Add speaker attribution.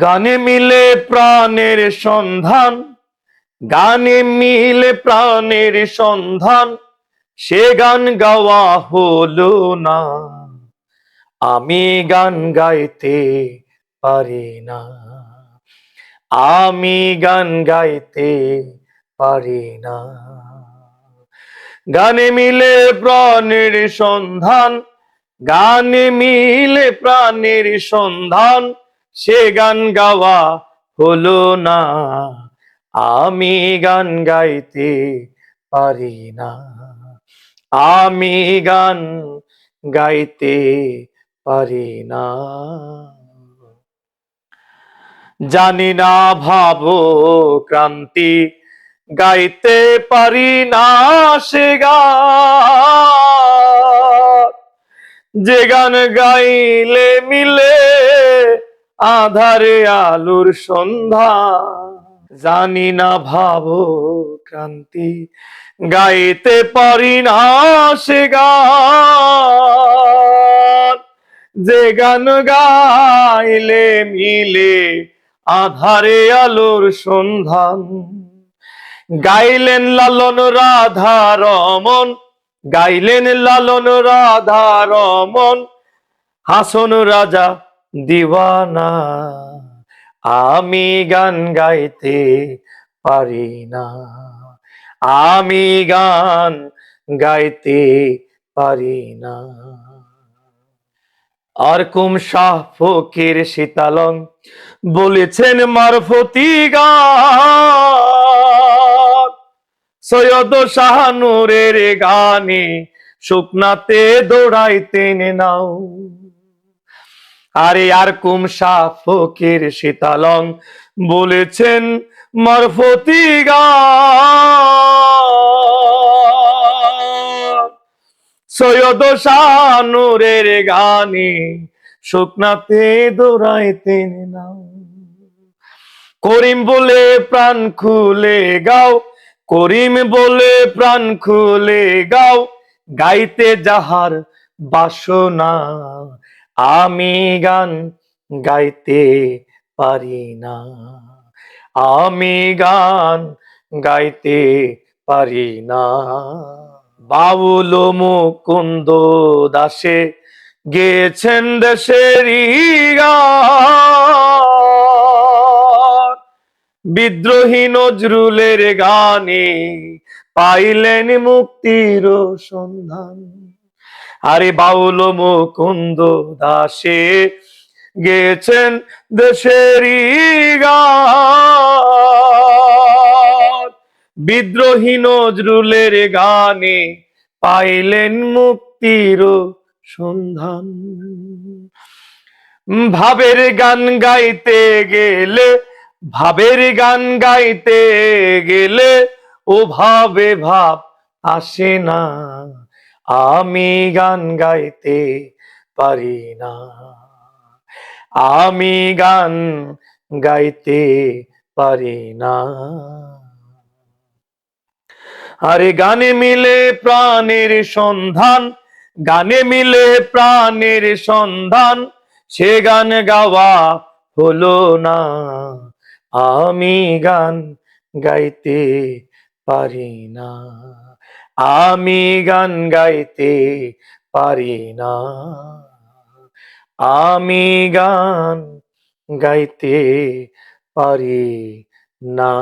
Speaker 1: গানে মিলে প্রাণের সন্ধান, গানে মিলে প্রাণের সন্ধান, সে গান গাওয়া হলো না। আমি গান গাইতে পারি না। আমি গান গাইতে পারি না। গানে মিলে প্রাণের সন্ধান, গানে মিলে প্রাণের সন্ধান সে গান গাওয়া হলো না। আমি গান গাইতে পারি না। আমি গান গাইতে পারি না। জানি না, ভাবো, ক্রান্তি গাইতে পারি না সে গান। যে গান গাইলে মিলে আধারে আলোর সন্ধ্যা। জানি না ভাবো ক্রান্তি, গাইতে পারি না সে গান। যে গান গাইলে মিলে আধারে আলোর সন্ধান। গাইলেন লালন রাধা রমন, গাইলেন লালন রাধা রমন। হাসন রাজা দিওয়ানা, আমি গান গাইতে পারি না। আমি গান গাইতে পারি না। আর কুম শাহ ফকির শীতালং বলেছেন, মারফতি গান। সৈয়দ শাহানুরের গানে শুকনাতে দৌড়াইতেন নাও। আরে আর কুম শাহ ফকির শীতালং বলেছেন, মারফতি সৈয়দ শাহানুরের গানে শুকনাতে দৌড়াইতেন নাও। করিম বলে প্রাণ খুলে গাও, করিম বলে প্রাণ খুলে গাও, গাইতে যাহার বাসনা আমি গান গাইতে পারি না। আমি গান গাইতে পারি না। বাউল মুকুন্দ দাসে গেছেন দেশেরই গান বিদ্রোহী নজরুলের গানে পাইলেন মুক্তির সন্ধান। আরে বাউল মুকুন্দ দাসে গেছেন দেশেরই গান। বিদ্রোহী নজরুলের গানে পাইলেন মুক্তির সন্ধান। ভাবের গান গাইতে গেলে, ভাবের গান গাইতে গেলে, ও ভাবে ভাব আসে না। আমি গান গাইতে পারি না। আমি গান গাইতে পারি না। আরে গানে মিলে প্রাণের সন্ধান, গানে মিলে প্রাণের সন্ধান, সে গান গাওয়া হলো না। আমি গান গাইতে পারি না। আমি গান গাইতে পারি না। আমি গান গাইতে পারি না।